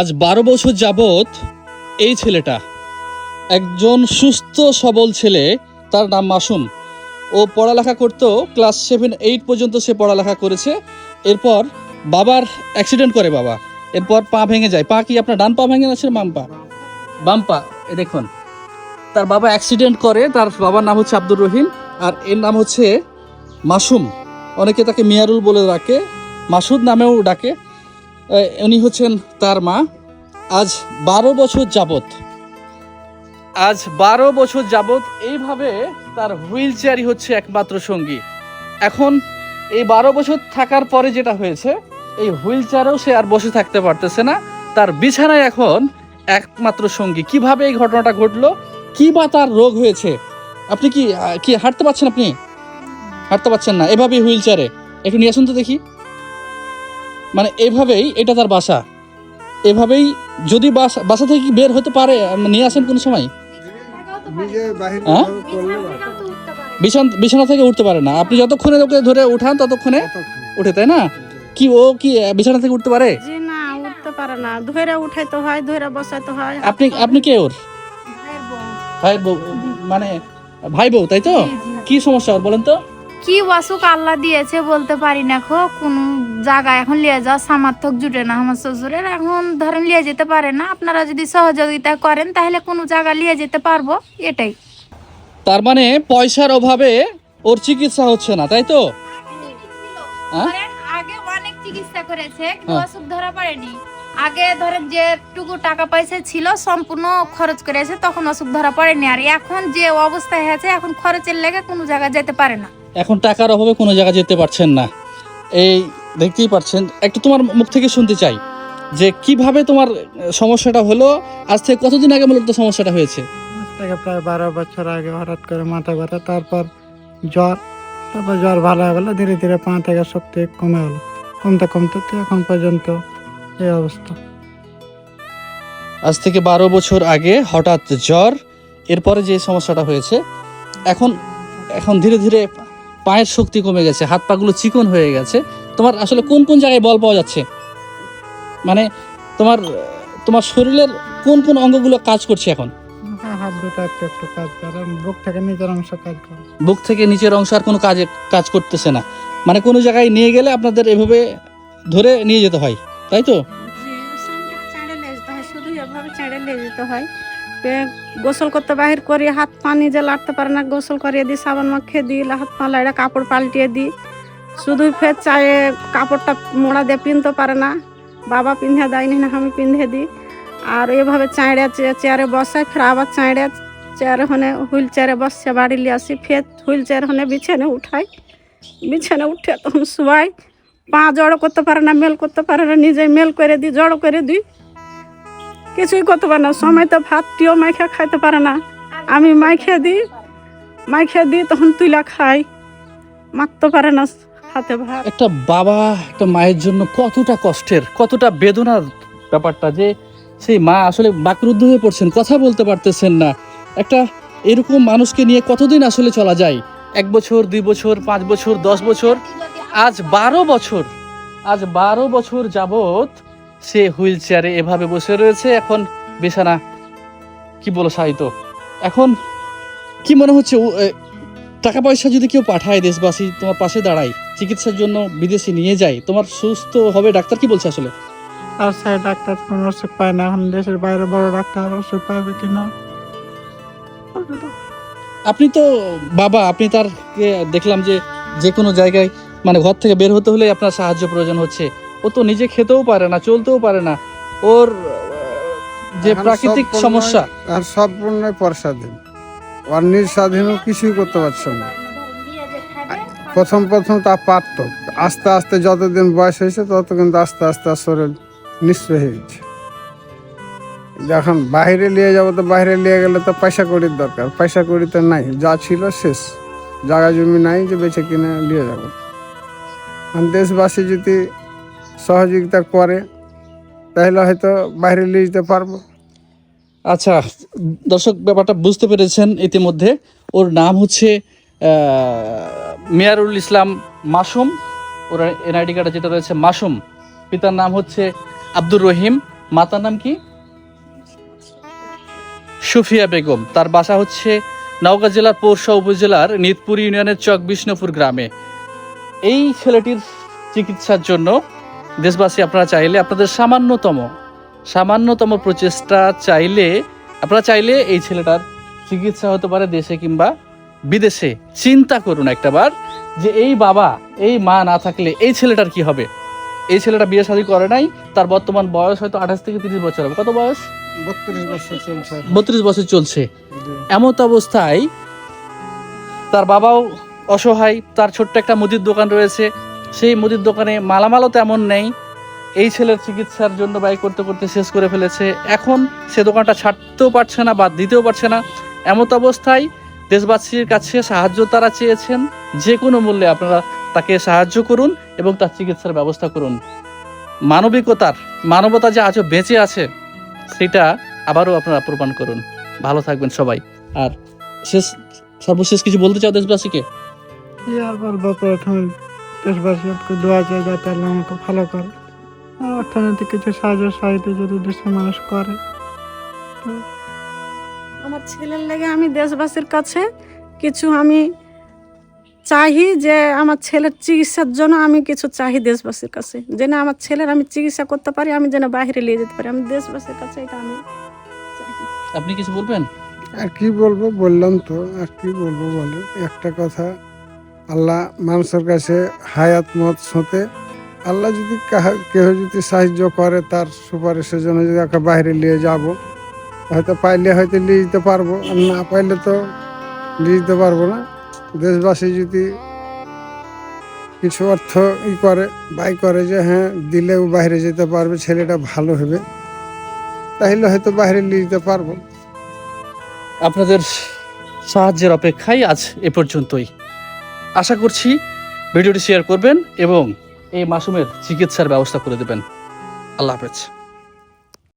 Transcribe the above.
আজ বারো বছর যাবৎ এই ছেলেটা, একজন সুস্থ, সবল ছেলে, তার নাম মাসুম। ও পড়ালেখা করতো, ক্লাস সেভেন এইট পর্যন্ত সে পড়ালেখা করেছে। এরপর বাবার অ্যাক্সিডেন্ট করে বাবা। এরপর পা ভেঙে যায়। পা কি আপনার ডান পা ভেঙে আছে বাম পা? বাম পা, এ দেখুন। তার বাবা অ্যাক্সিডেন্ট করে, তার বাবার নাম হচ্ছে আব্দুর রহিম, আর এর নাম হচ্ছে মাসুম। অনেকে তাকে মিয়ারুল বলে ডাকে, মাসুদ নামেও ডাকে। উনি হচ্ছেন তার মা। আজ বারো বছর যাবত আজ বারো বছর যাবত এইভাবে তার হুইল চেয়ারই হচ্ছে একমাত্র সঙ্গী। এখন এই বারো বছর থাকার পরে যেটা হয়েছে, এই হুইল চেয়ারেও সে আর বসে থাকতে পারতেছে না। তার বিছানায় এখন একমাত্র সঙ্গী। কীভাবে এই ঘটনাটা ঘটলো? কি বা তার রোগ হয়েছে? আপনি কি কি হাঁটতে পারছেন আপনি? হাঁটতে পারছেন না। এভাবেই হুইল চেয়ারে একটু নিয়ে আসুন তো দেখি। মানে এভাবেই এটা তার বাসা। এভাবেই যদি বাসা বাসা থেকে বের হতে পারে নিয়ে আসেন কোনো সময়? হ্যাঁ? বিছানা বিছানা থেকে উঠতে পারে না। আপনি যতক্ষণে ওকে ধরে উঠান ততক্ষণে উঠে তাই না? কি ও কি বিছানা থেকে উঠতে পারে? না উঠতে পারে না। ধরে উঠাইতে হয় ধরে বসাইতে হয়। আপনি আপনি কে ওর? ভাই বউ। মানে ভাই বউ তাই তো? কি সমস্যা ওর বলেন তো? কি অসুখ আল্লাহ দিয়েছে বলতে পারি না খো কোন জায়গায় এখন লিয়ে যাওয়ার সামর্থক জুটে না আমার শ্বশুরের এখন ধরেন লিয়ে যেতে পারে না আপনারা যদি সহযোগিতা করেন তাহলে কোনো জায়গা লিয়ে যেতে পারব এটাই তার মানে পয়সার অভাবে ওর চিকিৎসা হচ্ছে না তাই তো? আগে অনেক চিকিৎসা করেছে কিন্তু হ্যাঁ। অসুখ ধরা পড়েনি আগে ধরেন যেটুকু টাকা পয়সা ছিল সম্পূর্ণ খরচ করেছে তখন অসুখ ধরা পড়েনি। আর এখন যে অবস্থায় আছে এখন খরচের লেগে কোনো জায়গায় যেতে পারে না। এখন টাকার অভাবে কোনো জায়গায় যেতে পারছেন না। এই দেখতেই পাচ্ছেন একটু তোমার মুখ থেকে শুনতে চাই যে কীভাবে তোমার সমস্যাটা হলো আজ থেকে কতদিন আগে মূলত সমস্যাটা হয়েছে? থেকে প্রায় বারো বছর আগে হঠাৎ করে মাথা ব্যথা তারপর জ্বর তারপর জ্বর ভালো হয়ে গেলো ধীরে ধীরে পা থেকে শক্তি কমে গেলো। কমতে কমতে এখন পর্যন্ত এই অবস্থা। আজ থেকে বারো বছর আগে হঠাৎ জ্বর এরপরে যে সমস্যাটা হয়েছে এখন এখন ধীরে ধীরে পায়ের শক্তি কমে গেছে হাত পাগুলো চিকন হয়ে গেছে। তোমার আসলে কোন কোন জায়গায় বল পাওয়া যাচ্ছে? মানে তোমার তোমার শরীরের কোন কোন অঙ্গগুলো কাজ করছে এখন? হাত দুটো একটু একটু কাজ করে বুক থেকে নিজের অংশ কাজ করে। বুক থেকে নিচের অংশ আর কোনো কাজে কাজ করতেছে না। মানে কোনো জায়গায় নিয়ে গেলে আপনাদের এভাবে ধরে নিয়ে যেতে হয়। তাই তো? শুধু এভাবে নিয়ে যেতে হয় গোসল করতে বাহির করি হাত পা নিজে লাড়তে পারে না গোসল করিয়ে দিই সাবান মাখিয়ে দিই হাত পা লাইড়ে কাপড় পাল্টিয়ে দিই শুধু ফের চায়ে কাপড়টা মোড়া দিয়ে পিনতে পারে না, বাবা পিন্ধে দেয়নি না, আমি পিন্ধে দিই। আর এভাবে চাঁড়ে চেয়ারে বসাই ফের আবার চাঁড়ে চেয়ারে হনে হুইল চেয়ারে বসছে বাড়ি নিয়ে আসি, ফের হুইল চেয়ার হনে বিছানে উঠাই, বিছানে উঠে তখন শুয়াই। পা জড়ো করতে পারে না, মেল করতে পারে না, নিজে মেল করে দিই, জড়ো করে দিই। কিছুই করতে পারে না, সময় তো ভাতটিও মাইখা খাইতে পারে না। আমি মাইখে দিই মাইখে দিই, তখন তুইলা খাই। মাখতে পারে না হাতে ভাত। একটা বাবা, একটা মায়ের জন্য কতটা কষ্টের, কতটা বেদনার ব্যাপারটা যে সেই মা আসলে বাকরুদ্ধ হয়ে পড়ছেন, কথা বলতে পারতেছেন না। একটা এরকম মানুষকে নিয়ে কতদিন আসলে চলা যায়? এক বছর, দুই বছর, পাঁচ বছর, দশ বছর? আজ বারো বছর আজ বারো বছর যাবত সে হুইল চেয়ারে এভাবে বসে রয়েছে। এখন বিছানা কি বলো সাহিত্য? এখন কি মনে হচ্ছে টাকা পয়সা যদি কেউ পাঠায় দেশবাসী তোমার পাশে দাঁড়ায় চিকিৎসার জন্য বিদেশে নিয়ে যায় তোমার সুস্থ হবে? ডাক্তার কি বলছে আসলে? আর সাই ডাক্তার কোনো ওষুধ পায় না। এখন দেশের বাইরে বড় ডাক্তার ওষুধ পাবে কিনা? আপনি তো বাবা আপনি তার দেখলাম যে যে কোনো জায়গায় মানে ঘর থেকে বের হতে হলে আপনার সাহায্য প্রয়োজন হচ্ছে। ও তো নিজে খেতেও পারে না চলতেও পারে না। ওর যে প্রাকৃতিক সমস্যা। আর সম্পূর্ণই পরস্বাধীন। আর নিঃস্বাধীনও কিছুই করতে পারছে না। প্রথম প্রথম তা পারত। আস্তে আস্তে যতদিন বয়স হয়েছে তত কিন্তু আস্তে আস্তে শরীর নিশ্চয় হয়ে গেছে। যখন বাইরে নিয়ে যাব তো বাইরে নিয়ে গেলে তো পয়সা কড়ির দরকার। পয়সা কড়ি তো নাই যা ছিল শেষ। জায়গা জমি নাই যে বেছে কিনে নিয়ে যাব। দেশবাসী যদি সহযোগিতা করে, তাহলে হয়তো বাইরে নিয়ে যেতে পারব। আচ্ছা দর্শক, ব্যাপারটা বুঝতে পেরেছেন ইতিমধ্যে। ওর নাম হচ্ছে মেয়ারুল ইসলাম মাসুম। ওর এনআইডি কার্ডে যেটা রয়েছে, মাসুম। পিতার নাম হচ্ছে আব্দুর রহিম। মাতার নাম কি? সুফিয়া বেগম। তার বাসা হচ্ছে নওগাঁ জেলার পৌরসা উপজেলার নিতপুর ইউনিয়নের চক বিষ্ণুপুর গ্রামে। এই ছেলেটির চিকিৎসার জন্য দেশবাসী আপনারা চাইলে আপনাদের সামান্যতম সামান্যতম প্রচেষ্টা চাইলে আপনারা চাইলে এই ছেলেটার চিকিৎসা হতে পারে দেশে কিংবা বিদেশে। চিন্তা করুন একটাবার যে এই বাবা এই মা না থাকলে এই ছেলেটার কি হবে? এই ছেলেটা বিয়ে শাদী করে নাই তার বর্তমান বয়স হয়তো আঠাশ থেকে তিরিশ বছর হবে। কত বয়স? বত্রিশ বছর চলছে। এমত অবস্থায় তার বাবাও অসহায়, তার ছোট্ট একটা মুদির দোকান রয়েছে। সেই মুদির দোকানে মালামালও তেমন নেই। এই ছেলের চিকিৎসার জন্য ব্যয় করতে করতে শেষ করে ফেলেছে। এখন সে দোকানটা ছাড়তেও পারছে না বা দিতেও পারছে না। এমত অবস্থায় দেশবাসীর কাছে সাহায্য তারা চেয়েছেন। যে কোনো মূল্যে আপনারা তাকে সাহায্য করুন এবং তার চিকিৎসার ব্যবস্থা করুন। মানবিকতার মানবতা যে আজও বেঁচে আছে, সেটা আবারও আপনারা প্রমাণ করুন। ভালো থাকবেন সবাই। আর শেষ, সর্বশেষ কিছু বলতে চাও দেশবাসীকে? আর বলব প্রথমে দেশবাসীকে দোয়া চাই যাতে আল্লাহ আমাকে ভালো করে। আর অর্থনৈতিক কিছু সাহায্য সহায়তা যদি দেশের মানুষ করে আমার ছেলের লেগে আমি দেশবাসীর কাছে কিছু আমি চাহি যে আমার ছেলের চিকিৎসার জন্য আমি কিছু চাহি দেশবাসীর কাছে। যেন আমার ছেলের আমি চিকিৎসা করতে পারি আমি যেন বাইরে নিয়ে যেতে পারি। আমি দেশবাসীর কাছে এটা আমি আপনি কিছু বলবেন? আর কি বলব বললাম তো আর কি বলব বলে একটা কথা আল্লাহ মানুষের কাছে হায়াত, মত সতে আল্লাহ যদি কাহা- কেউ যদি সাহায্য করে তার সুপারিশের জন্য যদি একটা বাইরে নিয়ে যাব, হয়তো পাইলে হয়তো নিয়ে যেতে পারব, আর না পাইলে তো নিয়ে যেতে পারব না। দেশবাসী যদি কিছু অর্থ ই করে বাই করে যে হ্যাঁ দিলেও বাইরে যেতে পারবে, ছেলেটা ভালো হবে, তাহলে হয়তো বাইরে নিয়ে যেতে পারব। আপনাদের সাহায্যের অপেক্ষাই আজ এ পর্যন্তই। আশা করছি ভিডিওটি শেয়ার করবেন এবং এই মাসুমের চিকিৎসার ব্যবস্থা করে দেবেন। আল্লাহ হাফেজ।